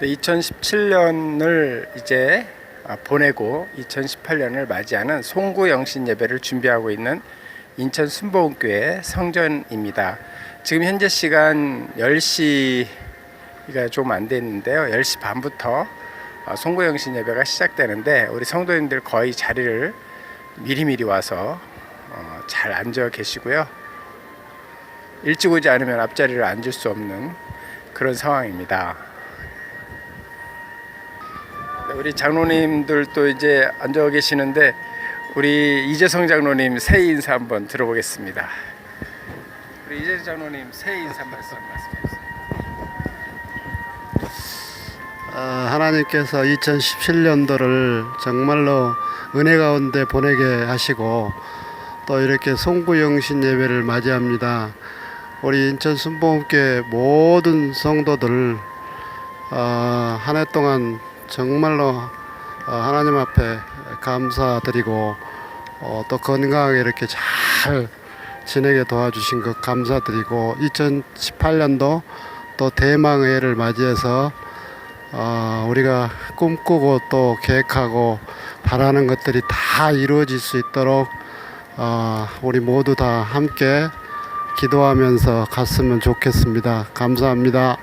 2017년을 이제 아, 보내고 2018년을 맞이하는 송구 영신 예배를 준비하고 있는 인천 순복음교회 성전입니다. 지금 현재 시간 10시가 좀 안 됐는데요. 10시 반부터 어, 송구 영신 예배가 시작되는데 우리 성도님들 거의 자리를 미리미리 와서 어, 잘 앉아 계시고요. 일찍 오지 않으면 앞자리를 앉을 수 없는 그런 상황입니다. 네, 우리 장로님들도 이제 앉아 계시는데 우리 이재성 장로님 새해 인사 한번 들어보겠습니다. 우리 이재성 장로님 새해 인사 말씀 말씀해 주세요. 아, 하나님께서 2017년도를 정말로 은혜 가운데 보내게 하시고 또 이렇게 송구영신 예배를 맞이합니다. 우리 인천 순복음교회 모든 성도들 어, 한해 동안 정말로 어, 하나님 앞에 감사드리고 어, 또 건강하게 이렇게 잘 지내게 도와주신 것 감사드리고 2018년도 또 대망의 해를 맞이해서 어, 우리가 꿈꾸고 또 계획하고 바라는 것들이 다 이루어질 수 있도록 어, 우리 모두 다 함께 기도하면서 갔으면 좋겠습니다. 감사합니다.